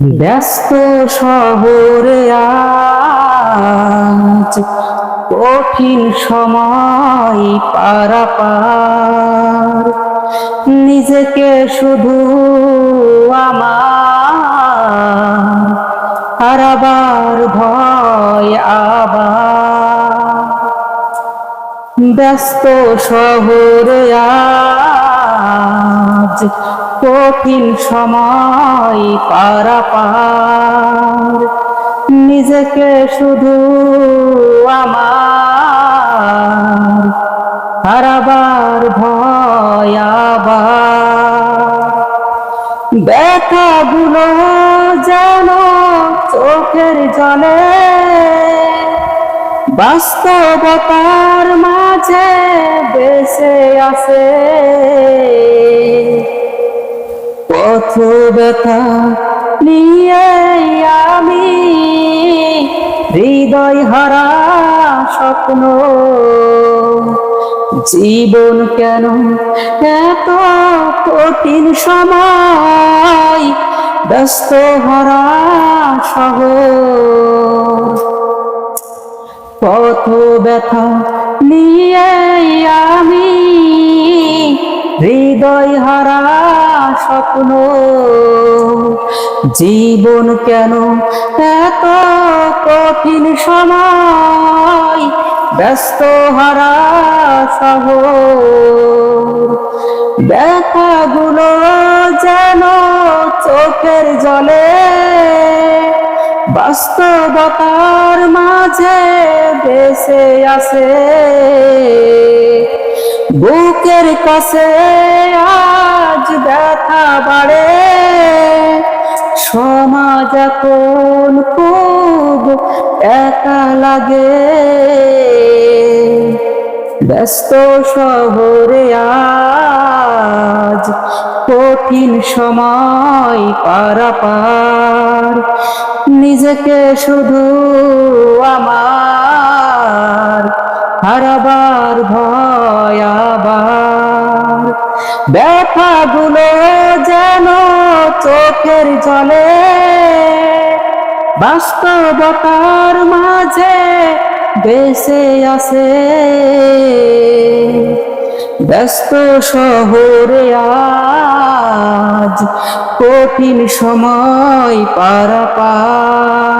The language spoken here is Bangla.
ব্যস্ত শহরে আজ কঠিন সময় পারাপার। নিজেকে শুধু আমার হারাবার ভয় আবার। ব্যস্ত শহরে আজ কঠিন সময় পারাপার। নিজেকে শুধু আমার, হারাবার ভয় আবার। ব্যথাগুলো যেন চোখের জলে, বাস্তবতার মাঝে ব্যথা আমি হৃদয় হারা স্বপ্ন। জীবন কেন এত কঠিন সময় ব্যস্ত হারা শহর পথ ব্যথা নিয়ে আমি হৃদয় হারা স্বপ্ন। জীবন কেন এত কঠিন সময়? ব্যস্ত হারা শহর। ব্যথাগুলো যেন চোখের জলে। বাস্তবতার মাঝে বেসে আছে। বুকের কাছে আজ সমাজ এখন খুব একা লাগে? ব্যস্ত শহরে আজ কঠিন সময় পারাপার। নিজেকে শুধু আমার হারাবার ভয় আবার। ব্যথাগুলো যেন চোখের জলে বাস্তবতার মাঝে বেসে আছে। ব্যস্ত শহরে আজ কঠিন সময় পারাপার।